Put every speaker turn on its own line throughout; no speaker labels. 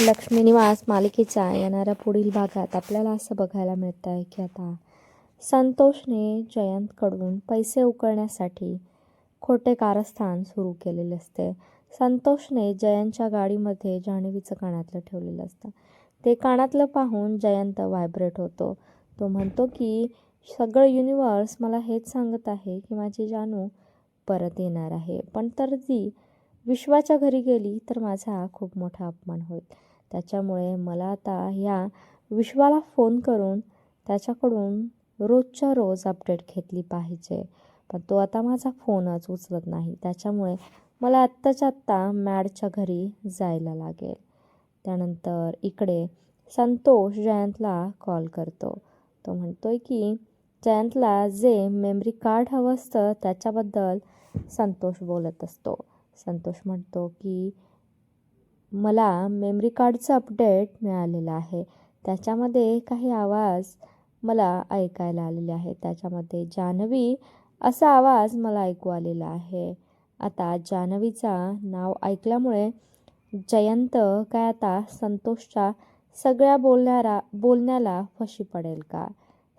लक्ष्मी निवास मालिकेच्या येणाऱ्या पुढील भागात आपल्याला असं बघायला मिळतं आहे की आता संतोषने जयंतकडून पैसे उकळण्यासाठी खोटे कारस्थान सुरू केलेले असते. संतोषने जयंतच्या गाडीमध्ये जाणवीचं कानातलं ठेवलेलं असतं. ते कानातलं पाहून जयंत व्हायब्रेट होतो. तो म्हणतो की सगळं युनिवर्स मला हेच सांगत आहे की माझी जानू परत येणार आहे. पण तर ती विश्वाच्या घरी गेली तर माझा खूप मोठा अपमान होईल. त्याच्यामुळे मला आता ह्या विश्वाला फोन करून त्याच्याकडून रोजच्या रोज अपडेट घेतली पाहिजे. पण तो आता माझा फोनच उचलत नाही. त्याच्यामुळे मला आत्ताच्या आत्ता मॅडच्या घरी जायला लागेल. त्यानंतर इकडे संतोष जयंतला कॉल करतो. तो म्हणतोय की जयंतला जे मेमरी कार्ड हवं असतं त्याच्याबद्दल संतोष बोलत असतो. संतोष म्हणतो की मला मेमरी कार्डचं अपडेट मिळालेलं आहे. त्याच्यामध्ये काही आवाज मला ऐकायला आलेले आहे त्याच्यामध्ये जान्हवी असा आवाज मला ऐकू आलेला आहे. आता जान्हवीचा नाव ऐकल्यामुळे जयंत काय आता संतोषच्या सगळ्या बोलणारा बोलण्याला फशी पडेल का?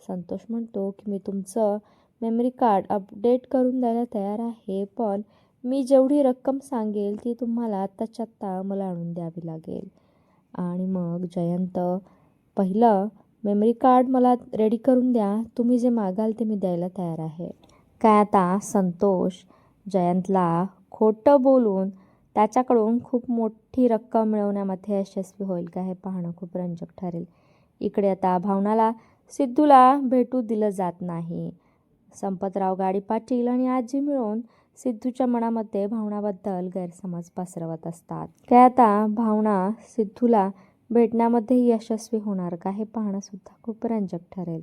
संतोष म्हणतो की मी तुमचं मेमरी कार्ड अपडेट करून द्यायला तयार आहे पण मी जेवढी रक्कम सांगेल ती तुम्हाला आत्ताच्या आत्ता मला आणून द्यावी लागेल. आणि मग जयंत पहिलं मेमरी कार्ड मला रेडी करून द्या. तुम्ही जे मागाल ते मी द्यायला तयार आहे. काय आता? संतोष जयंतला खोटं बोलून त्याच्याकडून खूप मोठी रक्कम मिळवण्यामध्ये यशस्वी होईल का हे पाहणं खूप रंजक ठरेल. इकडे आता भावनाला सिद्धूला भेटू दिलं जात नाही. संपतराव गाडी पाटील आणि आजी मिळून सिद्धूच्या मनामध्ये भावनाबद्दल गैरसमज पसरवत असतात. काय आता भावना सिद्धूला भेटण्यामध्ये यशस्वी होणार का हे पाहणं सुद्धा खूप रंजक ठरेल.